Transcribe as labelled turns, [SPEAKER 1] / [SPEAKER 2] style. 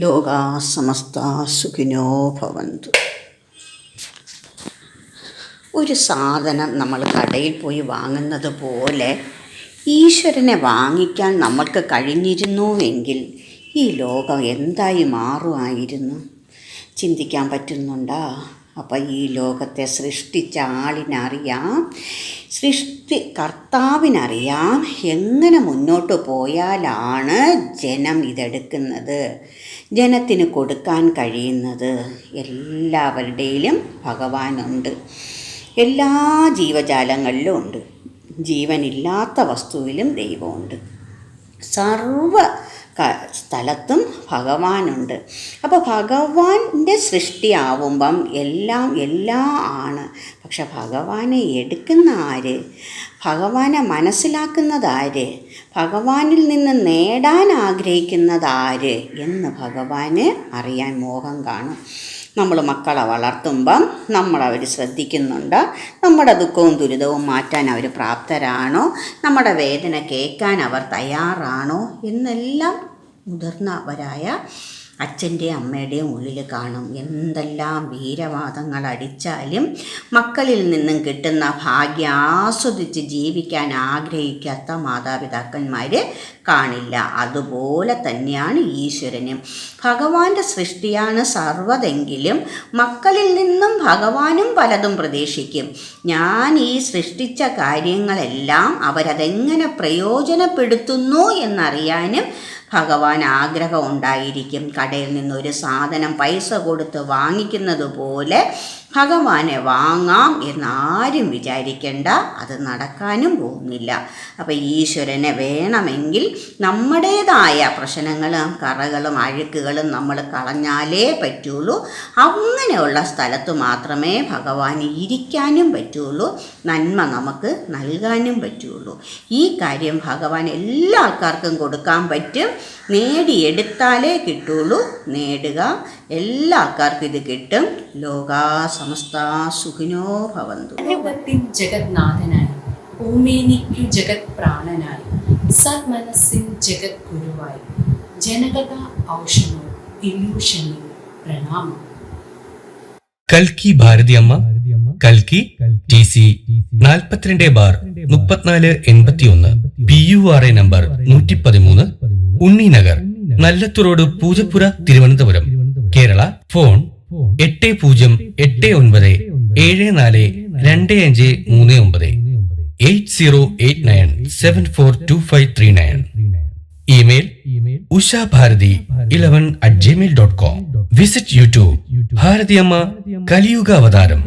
[SPEAKER 1] ലോകാ ഭവന്തു. ഒരു സാധനം നമ്മൾ കടയിൽ പോയി വാങ്ങുന്നത് പോലെ ഈശ്വരനെ വാങ്ങിക്കാൻ നമ്മൾക്ക് കഴിഞ്ഞിരുന്നുവെങ്കിൽ ഈ ലോകം എന്തായി മാറുമായിരുന്നു? ചിന്തിക്കാൻ പറ്റുന്നുണ്ടോ? അപ്പം ഈ ലോകത്തെ സൃഷ്ടിച്ച ആളിനറിയാം സൃഷ്ടി കർത്താവിനറിയാം എങ്ങനെ മുന്നോട്ട് പോയാലാണ് ജനം ഇതെടുക്കുന്നത് ജനത്തിന് കൊടുക്കാൻ കഴിയുന്നത്. എല്ലാവരുടെയിലും ഭഗവാനുണ്ട്. എല്ലാ ജീവജാലങ്ങളിലും ഉണ്ട്. ജീവനില്ലാത്ത വസ്തുവിലും ദൈവമുണ്ട്. സർവ സ്ഥലത്തും ഭഗവാനുണ്ട്. അപ്പോൾ ഭഗവാന്റെ സൃഷ്ടിയാവുമ്പം എല്ലാം എല്ലാം ആണ്. പക്ഷെ ഭഗവാനെ എടുക്കുന്ന ആര്? ഭഗവാനെ മനസ്സിലാക്കുന്നത് ആര്? ഭഗവാനിൽ നിന്ന് നേടാൻ ആഗ്രഹിക്കുന്നതാര് എന്ന് ഭഗവാന് അറിയാൻ മോഹം കാണും. നമ്മൾ മക്കളെ വളർത്തുമ്പം നമ്മളവർ ശ്രദ്ധിക്കുന്നുണ്ട്. നമ്മുടെ ദുഃഖവും ദുരിതവും മാറ്റാൻ അവർ പ്രാപ്തരാണോ? നമ്മുടെ വേദന കേൾക്കാൻ അവർ തയ്യാറാണോ? എന്നെല്ലാം മുതിർന്നവരായ അച്ഛന്റെയും അമ്മയുടെയും ഉള്ളിൽ കാണും. എന്തെല്ലാം വീരവാദങ്ങൾ അടിച്ചാലും മക്കളിൽ നിന്നും കിട്ടുന്ന ഭാഗ്യം ആസ്വദിച്ച് ജീവിക്കാൻ ആഗ്രഹിക്കാത്ത മാതാപിതാക്കന്മാർ കാണില്ല. അതുപോലെ തന്നെയാണ് ഈശ്വരനും. ഭഗവാന്റെ സൃഷ്ടിയാണ് സർവതെങ്കിലും. മക്കളിൽ നിന്നും ഭഗവാനും പലതും പ്രതീക്ഷിക്കും. ഞാൻ ഈ സൃഷ്ടിച്ച കാര്യങ്ങളെല്ലാം അവരതെങ്ങനെ പ്രയോജനപ്പെടുത്തുന്നു എന്നറിയാനും ഭഗവാൻ ആഗ്രഹം ഉണ്ടായിരിക്കും. കടയിൽ നിന്ന് ഒരു സാധനം പൈസ കൊടുത്ത് വാങ്ങിക്കുന്നത് പോലെ ഭഗവാനെ വാങ്ങാം എന്നാരും വിചാരിക്കേണ്ട. അത് നടക്കാനും പോകുന്നില്ല. അപ്പം ഈശ്വരനെ വേണമെങ്കിൽ നമ്മുടേതായ പ്രശ്നങ്ങളും കറകളും അഴുക്കുകളും നമ്മൾ കളഞ്ഞാലേ പറ്റുള്ളൂ. അങ്ങനെയുള്ള സ്ഥലത്ത് മാത്രമേ ഭഗവാൻ ഇരിക്കാനും പറ്റുള്ളൂ. നന്മ നമുക്ക് നൽകാനും പറ്റുള്ളൂ. ഈ കാര്യം ഭഗവാൻ എല്ലാ ആൾക്കാർക്കും കൊടുക്കാൻ പറ്റും. നേടിയെടുത്താലേ കിട്ടുള്ളൂ. നേടുക. എല്ലാ ആൾക്കാർക്കും ഇത് കിട്ടും. ലോകാ സമസ്ത സുഖിനോ ഭവന്തു.
[SPEAKER 2] ലോകത്തിൻ ജഗന്നാഥനായി ഭൂമേനിക്കു ജഗത് പ്രാണനായി സന്മനസ്സിൻ ജഗത് ഗുരുവായി ജനകഥ ഔഷധം ഇല്യൂഷനിൽ പ്രണാമം.
[SPEAKER 3] കൽക്കി ഭാരതി ഭാരതിയമ്മ കൽക്കി ടി സി നാൽപ്പത്തിരണ്ട് ബാർ മുപ്പത്തിനാല് എൺപത്തിയൊന്ന് P U R A number നൂറ്റി പതിമൂന്ന് ഉണ്ണിനഗർ നല്ലത്തുറോഡ് പൂജപ്പുര തിരുവനന്തപുരം. കേരള ഫോൺ എട്ട് പൂജ്യം എട്ട് ഒൻപത് ഏഴ് നാല് രണ്ട് അഞ്ച് മൂന്ന് ഒമ്പത് eight zero eight nine seven four two five three nine. Email Usha Bharathi eleven at Gmail dot com visit YouTube. Bharathiyamma കലിയുഗ അവതാരം